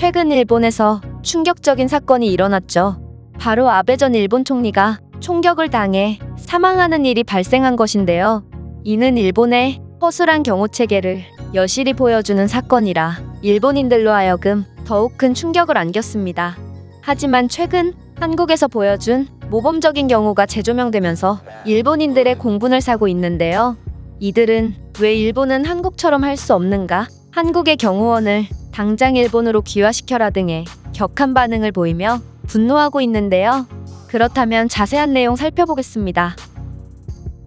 최근 일본에서 충격적인 사건이 일어났죠. 바로 아베 전 일본 총리가 총격을 당해 사망하는 일이 발생한 것인데요. 이는 일본의 허술한 경호 체계를 여실히 보여주는 사건이라 일본인들로 하여금 더욱 큰 충격을 안겼습니다. 하지만 최근 한국에서 보여준 모범적인 경우가 재조명되면서 일본인들의 공분을 사고 있는데요. 이들은 왜 일본은 한국처럼 할 수 없는가? 한국의 경호원을 당장 일본으로 귀화시켜라 등의 격한 반응을 보이며 분노하고 있는데요. 그렇다면 자세한 내용 살펴보겠습니다.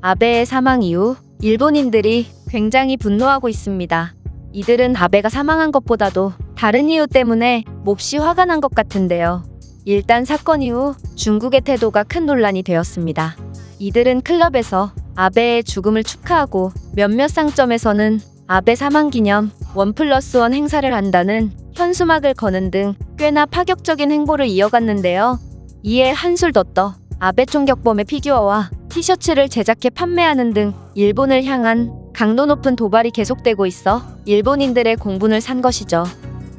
아베의 사망 이후 일본인들이 굉장히 분노하고 있습니다. 이들은 아베가 사망한 것보다도 다른 이유 때문에 몹시 화가 난 것 같은데요. 일단 사건 이후 중국의 태도가 큰 논란이 되었습니다. 이들은 클럽에서 아베의 죽음을 축하하고 몇몇 상점에서는 아베 사망 기념 원 플러스 원 행사를 한다는 현수막을 거는 등 꽤나 파격적인 행보를 이어갔는데요. 이에 한술 더 떠 아베 총격범의 피규어와 티셔츠를 제작해 판매하는 등 일본을 향한 강도 높은 도발이 계속되고 있어 일본인들의 공분을 산 것이죠.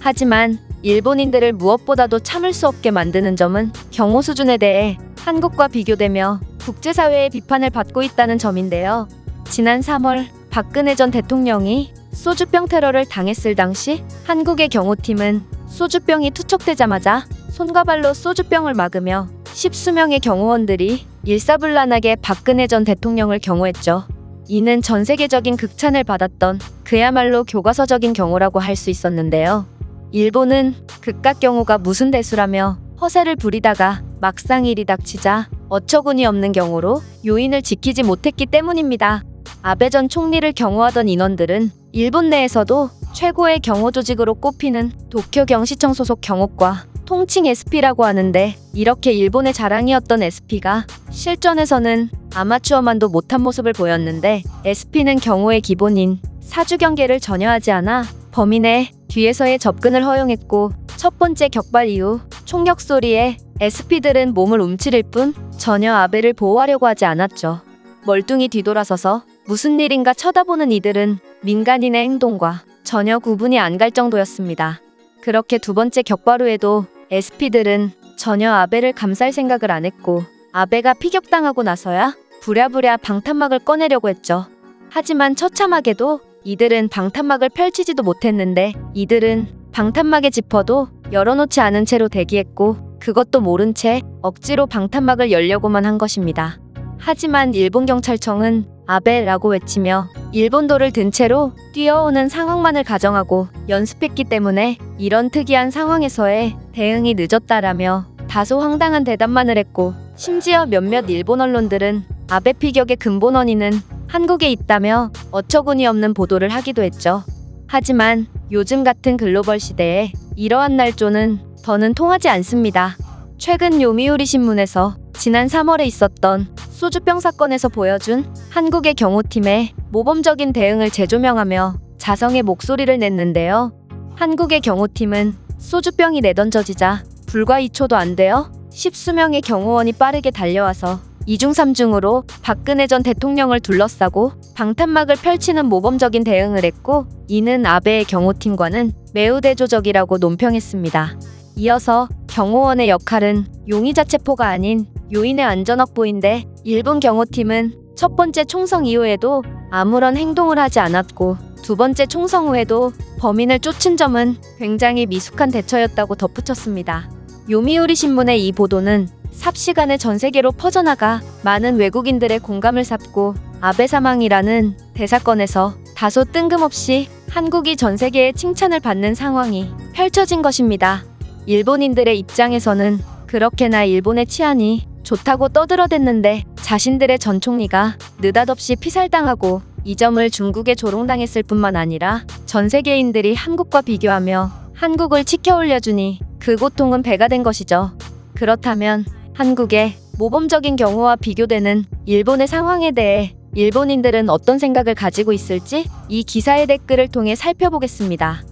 하지만 일본인들을 무엇보다도 참을 수 없게 만드는 점은 경호 수준에 대해 한국과 비교되며 국제사회의 비판을 받고 있다는 점인데요. 지난 3월 박근혜 전 대통령이 소주병 테러를 당했을 당시 한국의 경호팀은 소주병이 투척되자마자 손과 발로 소주병을 막으며 십수명의 경호원들이 일사불란하게 박근혜 전 대통령을 경호했죠. 이는 전 세계적인 극찬을 받았던 그야말로 교과서적인 경호라고 할 수 있었는데요. 일본은 극각 경호가 무슨 대수라며 허세를 부리다가 막상 일이 닥치자 어처구니 없는 경우로 요인을 지키지 못했기 때문입니다. 아베 전 총리를 경호하던 인원들은 일본 내에서도 최고의 경호 조직으로 꼽히는 도쿄 경시청 소속 경호과 통칭 SP라고 하는데 이렇게 일본의 자랑이었던 SP가 실전에서는 아마추어만도 못한 모습을 보였는데 SP는 경호의 기본인 사주 경계를 전혀 하지 않아 범인의 뒤에서의 접근을 허용했고 첫 번째 격발 이후 총격 소리에 SP들은 몸을 움츠릴 뿐 전혀 아베를 보호하려고 하지 않았죠. 멀뚱히 뒤돌아서서 무슨 일인가 쳐다보는 이들은 민간인의 행동과 전혀 구분이 안 갈 정도였습니다. 그렇게 두 번째 격발 후에도 SP들은 전혀 아베를 감쌀 생각을 안 했고 아베가 피격당하고 나서야 부랴부랴 방탄막을 꺼내려고 했죠. 하지만 처참하게도 이들은 방탄막을 펼치지도 못했는데 이들은 방탄막의 지퍼도 열어놓지 않은 채로 대기했고 그것도 모른 채 억지로 방탄막을 열려고만 한 것입니다. 하지만 일본 경찰청은 아베라고 외치며 일본도를 든 채로 뛰어오는 상황만을 가정하고 연습했기 때문에 이런 특이한 상황에서의 대응이 늦었다라며 다소 황당한 대답만을 했고 심지어 몇몇 일본 언론들은 아베 피격의 근본 원인은 한국에 있다며 어처구니 없는 보도를 하기도 했죠. 하지만 요즘 같은 글로벌 시대에 이러한 날조는 더는 통하지 않습니다. 최근 요미우리 신문에서 지난 3월에 있었던 소주병 사건에서 보여준 한국의 경호팀의 모범적인 대응을 재조명하며 자성의 목소리를 냈는데요. 한국의 경호팀은 소주병이 내던져지자 불과 2초도 안 되어 십수명의 경호원이 빠르게 달려와서 이중삼중으로 박근혜 전 대통령을 둘러싸고 방탄막을 펼치는 모범적인 대응을 했고 이는 아베의 경호팀과는 매우 대조적이라고 논평했습니다. 이어서 경호원의 역할은 용의자 체포가 아닌 요인의 안전 확보인데 일본 경호팀은 첫 번째 총성 이후에도 아무런 행동을 하지 않았고 두 번째 총성 후에도 범인을 쫓은 점은 굉장히 미숙한 대처였다고 덧붙였습니다. 요미우리 신문의 이 보도는 삽시간에 전 세계로 퍼져나가 많은 외국인들의 공감을 샀고 아베 사망이라는 대사건에서 다소 뜬금없이 한국이 전 세계의 칭찬을 받는 상황이 펼쳐진 것입니다. 일본인들의 입장에서는 그렇게나 일본의 치안이 좋다고 떠들어댔는데 자신들의 전 총리가 느닷없이 피살당하고 이 점을 중국에 조롱당했을 뿐만 아니라 전 세계인들이 한국과 비교하며 한국을 치켜 올려주니 그 고통은 배가 된 것이죠. 그렇다면 한국의 모범적인 경우와 비교되는 일본의 상황에 대해 일본인들은 어떤 생각을 가지고 있을지 이 기사의 댓글을 통해 살펴보겠습니다.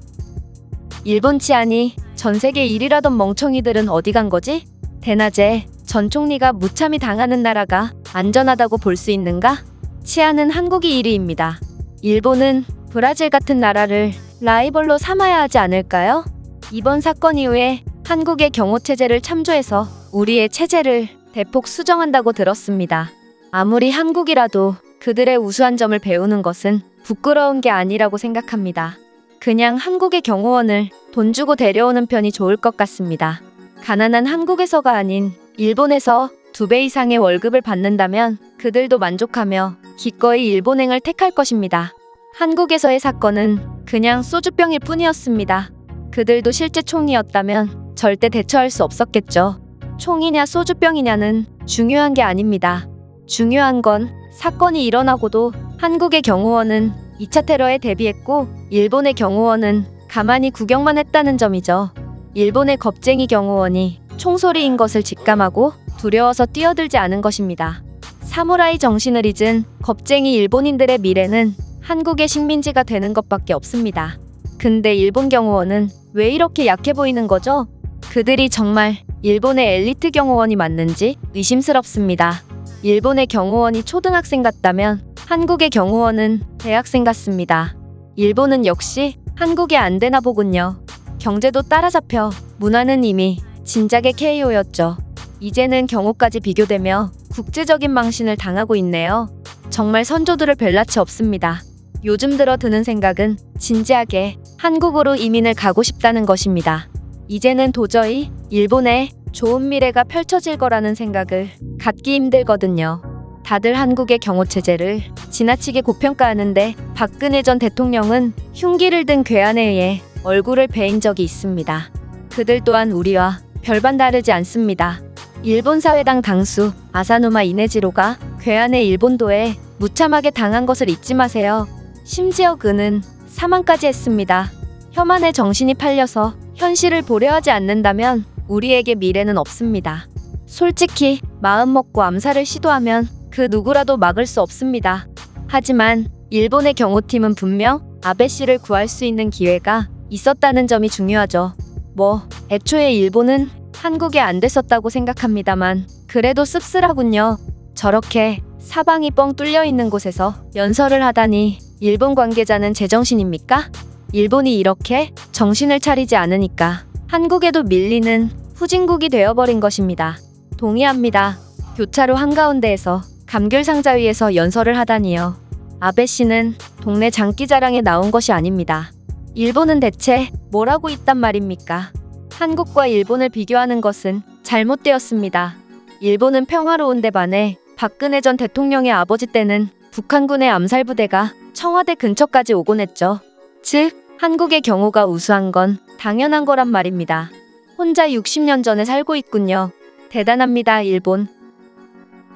일본 치안이 전 세계 1위라던 멍청이들은 어디 간 거지? 대낮에 전 총리가 무참히 당하는 나라가 안전하다고 볼 수 있는가? 치안은 한국이 1위입니다. 일본은 브라질 같은 나라를 라이벌로 삼아야 하지 않을까요? 이번 사건 이후에 한국의 경호 체제를 참조해서 우리의 체제를 대폭 수정한다고 들었습니다. 아무리 한국이라도 그들의 우수한 점을 배우는 것은 부끄러운 게 아니라고 생각합니다. 그냥 한국의 경호원을 돈 주고 데려오는 편이 좋을 것 같습니다. 가난한 한국에서가 아닌 일본에서 두 배 이상의 월급을 받는다면 그들도 만족하며 기꺼이 일본행을 택할 것입니다. 한국에서의 사건은 그냥 소주병일 뿐이었습니다. 그들도 실제 총이었다면 절대 대처할 수 없었겠죠. 총이냐 소주병이냐는 중요한 게 아닙니다. 중요한 건 사건이 일어나고도 한국의 경호원은 2차 테러에 대비했고 일본의 경호원은 가만히 구경만 했다는 점이죠. 일본의 겁쟁이 경호원이 총소리인 것을 직감하고 두려워서 뛰어들지 않은 것입니다. 사무라이 정신을 잊은 겁쟁이 일본인들의 미래는 한국의 식민지가 되는 것밖에 없습니다. 근데 일본 경호원은 왜 이렇게 약해 보이는 거죠? 그들이 정말 일본의 엘리트 경호원이 맞는지 의심스럽습니다. 일본의 경호원이 초등학생 같다면 한국의 경호원은 대학생 같습니다. 일본은 역시 한국이 안 되나 보군요. 경제도 따라잡혀 문화는 이미 진작의 KO였죠. 이제는 경호까지 비교되며 국제적인 망신을 당하고 있네요. 정말 선조들을 뵐 낯이 없습니다. 요즘 들어 드는 생각은 진지하게 한국으로 이민을 가고 싶다는 것입니다. 이제는 도저히 일본에 좋은 미래가 펼쳐질 거라는 생각을 갖기 힘들거든요. 다들 한국의 경호 체제를 지나치게 고평가하는데 박근혜 전 대통령은 흉기를 든 괴한에 의해 얼굴을 베인 적이 있습니다. 그들 또한 우리와 별반 다르지 않습니다. 일본 사회당 당수 아사노마 이네지로가 괴한의 일본도에 무참하게 당한 것을 잊지 마세요. 심지어 그는 사망까지 했습니다. 혐한의 정신이 팔려서 현실을 보려하지 않는다면 우리에게 미래는 없습니다. 솔직히 마음 먹고 암살을 시도하면 그 누구라도 막을 수 없습니다. 하지만 일본의 경호팀은 분명 아베 씨를 구할 수 있는 기회가 있었다는 점이 중요하죠. 뭐 애초에 일본은 한국에 안 됐었다고 생각합니다만 그래도 씁쓸하군요. 저렇게 사방이 뻥 뚫려 있는 곳에서 연설을 하다니 일본 관계자는 제정신입니까? 일본이 이렇게 정신을 차리지 않으니까 한국에도 밀리는 후진국이 되어버린 것입니다. 동의합니다. 교차로 한가운데에서 감귤 상자 위에서 연설을 하다니요. 아베 씨는 동네 장기 자랑에 나온 것이 아닙니다. 일본은 대체 뭘 하고 있단 말입니까? 한국과 일본을 비교하는 것은 잘못되었습니다. 일본은 평화로운데 반해 박근혜 전 대통령의 아버지 때는 북한군의 암살 부대가 청와대 근처까지 오곤 했죠. 즉, 한국의 경우가 우수한 건 당연한 거란 말입니다. 혼자 60년 전에 살고 있군요. 대단합니다, 일본.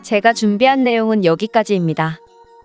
제가 준비한 내용은 여기까지입니다.